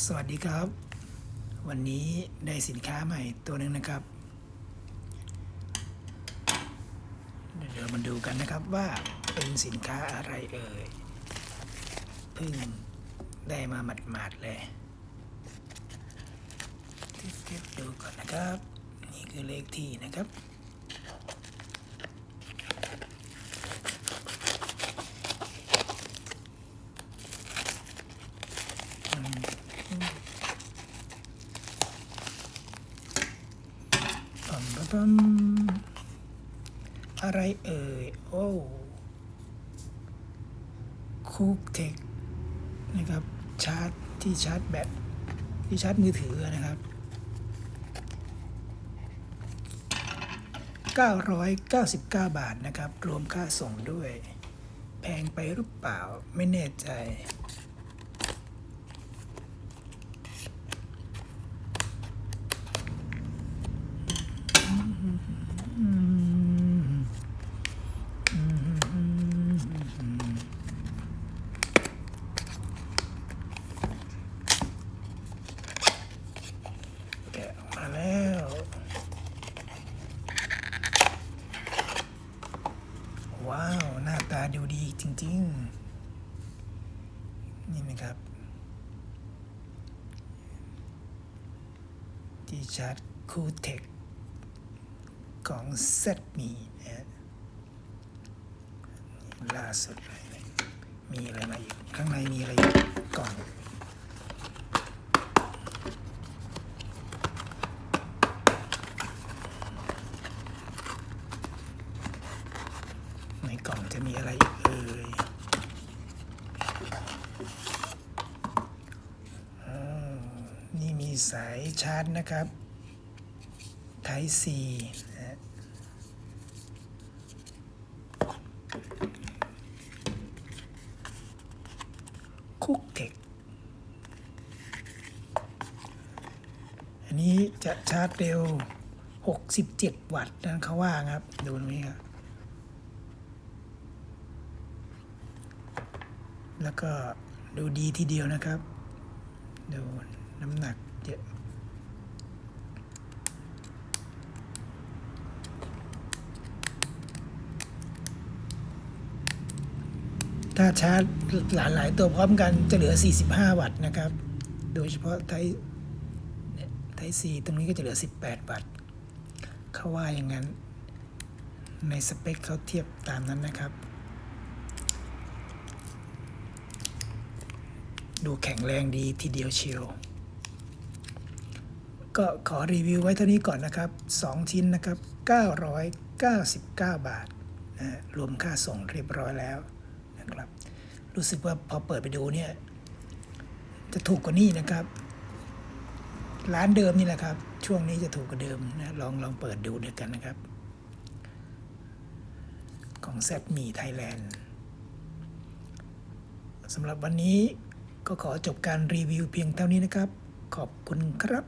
สวัสดีครับ วันนี้ได้สินค้าใหม่ตัวหนึ่งนะครับ เดี๋ยวมาดูกันนะครับว่าเป็นสินค้าอะไรเอ่ยเพิ่งได้มาหมาดๆเลยเก็บดูก่อนนะครับ นี่คือเลขที่นะครับ มอะไรเอ่ย โอ้คูกเทคนะครับ ชาร์จที่ชาร์จแบตที่ชาร์จมือถือนะครับ 999 บาทนะครับ รวมค่าส่งด้วย แพงไปหรือเปล่าไม่แน่ใจ แกะออกมาแล้ว ว้าว หน้าตา ดูดีจริง ๆ นี่นะครับที่ชาร์จคูเทคของเซตมีนะฮะล่าสุดเลยมีอะไรมาอีก ข้างในมีอะไรอีกกล่อง ในกล่องจะมีอะไรอีกเอ่ยนี่มีสายชาร์จนะครับ Type C นะคุกเทคอันนี้จะชาร์จเร็ว 67 วัตต์นั่นเขาว่าครับ ดูตรงนี้ครับ แล้วก็ดูดีทีเดียวนะครับ ดูน้ำหนักเยอะถ้าชาร์จหลายๆตัวพร้อมกันจะเหลือ 45 วัตต์นะครับ โดยเฉพาะไทไทซีตรงนี้ก็จะเหลือ 18 วัตต์ เขาว่าอย่างนั้น ในสเปคเขาเทียบตามนั้นนะครับ ดูแข็งแรงดีทีเดียวเชียวก็ขอรีวิวไว้เท่านี้ก่อนนะครับ 2 ชิ้นนะครับ 999 บาทนะรวมค่าส่งเรียบร้อยแล้วนะครับ รู้สึกว่าพอเปิดไปดูเนี่ย จะถูกกว่านี้นะครับ ร้านเดิมนี่แหละครับ ช่วงนี้จะถูกกว่าเดิมนะลองลองเปิดดูด้วยกันนะครับ ของแซดมีไทยแลนด์สำหรับวันนี้ ก็ขอจบการรีวิวเพียงเท่านี้นะครับ ขอบคุณครับ